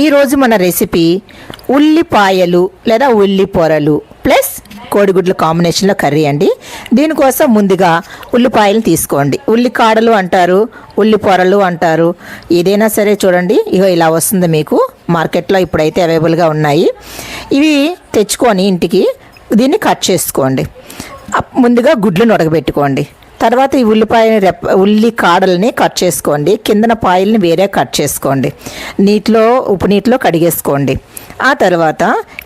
ఈరోజు మన రెసిపీ ఉల్లిపాయలు లేదా ఉల్లి పొరలు ప్లస్ కోడిగుడ్ల కాంబినేషన్లో కర్రీ అండి. దీనికోసం ముందుగా ఉల్లిపాయలు తీసుకోండి. ఉల్లి కాడలు అంటారు ఉల్లి పొరలు అంటారు. ఏదైనా సరే చూడండి ఇగో ఇలా వస్తుంది మీకు. మార్కెట్లో ఇప్పుడైతే అవైలబుల్గా ఉన్నాయి. ఇవి తెచ్చుకొని ఇంటికి దీన్ని కట్ చేసుకోండి. ముందుగా గుడ్లను ఉడకబెట్టుకోండి. తర్వాత ఈ ఉల్లిపాయ రెప్ప ఉల్లి కాడల్ని కట్ చేసుకోండి. కిందన పాయల్ని వేరే కట్ చేసుకోండి. నీటిలో ఉప్పు నీటిలో కడిగేసుకోండి. ఆ తర్వాత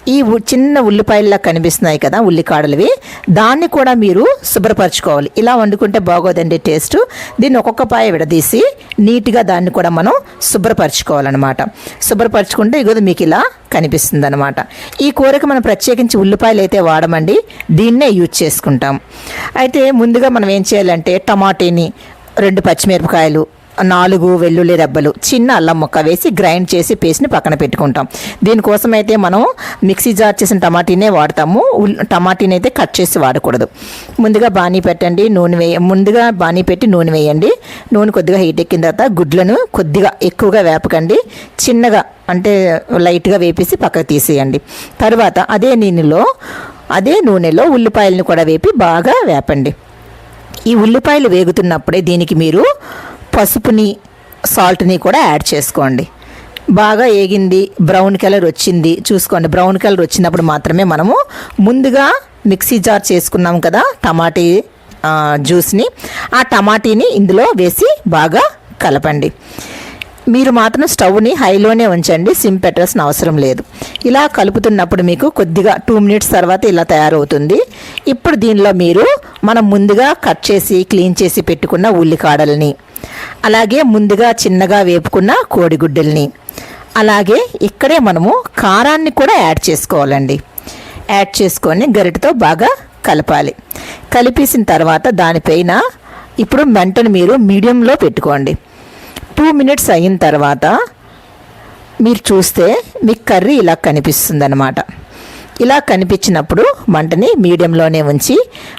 ఈ చిన్న ఉల్లిపాయల్లా కనిపిస్తున్నాయి కదా ఉల్లికాడలవి దాన్ని కూడా మీరు శుభ్రపరచుకోవాలి. ఇలా వండుకుంటే బాగోదండి టేస్ట్. దీన్ని ఒక్కొక్క పాయ విడదీసి నీట్గా దాన్ని కూడా మనం శుభ్రపరచుకోవాలన్నమాట. శుభ్రపరచుకుంటే ఇగోది మీకు ఇలా కనిపిస్తుంది అనమాట ఈ కూరకు మనం ప్రత్యేకించి ఉల్లిపాయలు అయితే వాడమండి దీన్నే యూజ్ చేసుకుంటాం. అయితే ముందుగా మనం ఏం చేయాలంటే టమాటీని రెండు పచ్చిమిరపకాయలు నాలుగు వెల్లుల్లి రెబ్బలు చిన్న అల్లం ముక్క వేసి గ్రైండ్ చేసి పేస్ట్ని పక్కన పెట్టుకుంటాం. దీనికోసం అయితే మనం మిక్సీ జార్ చేసిన టమాటీనే వాడతాము. టమాటీని అయితే కట్ చేసి వాడకూడదు. ముందుగా బాణీ పెట్టండి నూనె వేయ ముందుగా బాణీ పెట్టి నూనె వేయండి. నూనె కొద్దిగా హీట్ ఎక్కిన తర్వాత గుడ్లను కొద్దిగా ఎక్కువగా వేపకండి. చిన్నగా అంటే లైట్గా వేపేసి పక్కకు తీసేయండి. తర్వాత అదే నూనెలో అదే నూనెలో ఉల్లిపాయలను కూడా వేపి బాగా వేపండి. ఈ ఉల్లిపాయలు వేగుతున్నప్పుడే దీనికి మీరు పసుపుని సాల్ట్ని కూడా యాడ్ చేసుకోండి. బాగా ఏగింది బ్రౌన్ కలర్ వచ్చింది. చూసుకోండి బ్రౌన్ కలర్ వచ్చినప్పుడు మాత్రమే మనము ముందుగా మిక్సీ జార్ చేసుకున్నాం కదా టమాటీ జ్యూస్ని. ఆ టమాటీని ఇందులో వేసి బాగా కలపండి. మీరు మాత్రం స్టవ్ని హైలోనే ఉంచండి సిమ్ పెట్టాల్సిన అవసరం లేదు. ఇలా కలుపుతున్నప్పుడు మీకు కొద్దిగా టూ మినిట్స్ తర్వాత ఇలా తయారవుతుంది. ఇప్పుడు దీనిలో మీరు మనం ముందుగా కట్ చేసి క్లీన్ చేసి పెట్టుకున్న ఉల్లికాడల్ని అలాగే ముందుగా చిన్నగా వేపుకున్న కోడిగుడ్డల్ని. అలాగే ఇక్కడే మనము కారాన్ని కూడా యాడ్ చేసుకోవాలండి. యాడ్ చేసుకొని గరిటతో బాగా కలపాలి. కలిపేసిన తర్వాత దానిపైన ఇప్పుడు మంటను మీరు మీడియంలో పెట్టుకోండి. టూ మినిట్స్ అయిన తర్వాత మీరు చూస్తే మీకు కర్రీ ఇలా కనిపిస్తుంది అనమాట ఇలా కనిపించినప్పుడు మంటని మీడియంలోనే ఉంచి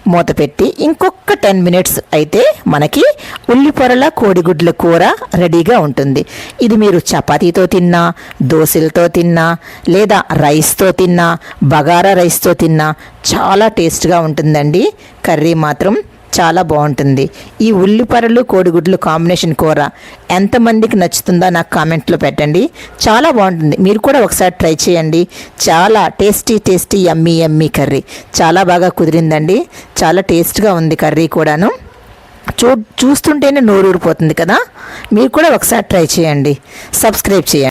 మూత పెట్టి ఇంకొక టెన్ మినిట్స్ అయితే మనకి ఉల్లిపొరల కోడిగుడ్ల కూర రెడీగా ఉంటుంది. ఇది మీరు చపాతీతో తిన్నా దోశలతో తిన్నా లేదా రైస్తో తిన్నా బగారా రైస్తో తిన్నా చాలా టేస్ట్గా ఉంటుందండి. కర్రీ మాత్రం చాలా బాగుంటుంది. ఈ ఉల్లిపరలు కోడిగుడ్లు కాంబినేషన్ కూర ఎంతమందికి నచ్చుతుందో నాకు కామెంట్లో పెట్టండి. చాలా బాగుంటుంది. మీరు కూడా ఒకసారి ట్రై చేయండి. చాలా tasty tasty yummy yummy curry. చాలా బాగా కుదిరిందండి. చాలా టేస్ట్గా ఉంది కర్రీ కూడాను. చూ చూస్తుంటేనే నోరూరిపోతుంది కదా? మీరు కూడా ఒకసారి ట్రై చేయండి. సబ్స్క్రైబ్ చేయండి.